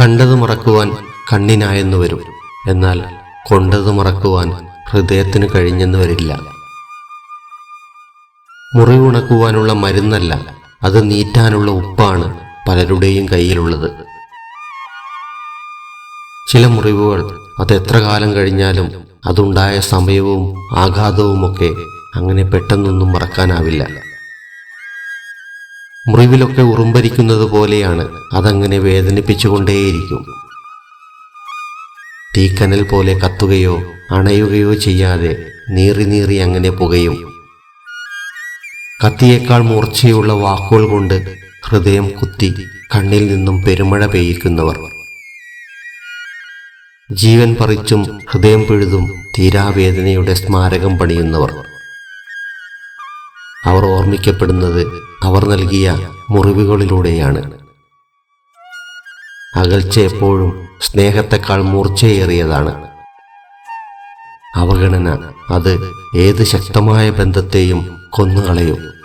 കണ്ടത് മറക്കുവാൻ കണ്ണിനായെന്ന് വരും. എന്നാൽ കൊണ്ടത് മറക്കുവാൻ ഹൃദയത്തിന് കഴിഞ്ഞെന്ന് വരില്ല. മുറിവുണക്കുവാനുള്ള മരുന്നല്ല അത് നീറ്റാനുള്ള ഉപ്പാണ് പലരുടെയും കയ്യിലുള്ളത്. ചില മുറിവുകൾ അത് എത്ര കാലം കഴിഞ്ഞാലും അതുണ്ടായ സമയവും ആഘാതവുമൊക്കെ അങ്ങനെ പെട്ടെന്നൊന്നും മറക്കാനാവില്ല. മുറിവിലൊക്കെ ഉറുമ്പരിക്കുന്നത് പോലെയാണ്. അതങ്ങനെ വേദനിപ്പിച്ചുകൊണ്ടേയിരിക്കും. തീക്കനൽ പോലെ കത്തുകയോ അണയുകയോ ചെയ്യാതെ നീറി നീറി അങ്ങനെ പുകയും. കത്തിയേക്കാൾ മൂർച്ചയുള്ള വാക്കുകൾ കൊണ്ട് ഹൃദയം കുത്തി കണ്ണിൽ നിന്നും പെരുമഴ പെയ്യിക്കുന്നവർ. ജീവൻ പറിച്ചും ഹൃദയം പിഴുതും തീരാവേദനയുടെ സ്മാരകം പണിയുന്നവർ. അവർ ഓർമ്മിക്കപ്പെടുന്നത് അവർ നൽകിയ മുറിവുകളിലൂടെയാണ്. അകൽച്ച എപ്പോഴും സ്നേഹത്തെക്കാൾ മൂർച്ചയേറിയതാണ്. അവഗണന അത് ഏത് ശക്തമായ ബന്ധത്തെയും കൊന്നുകളയും.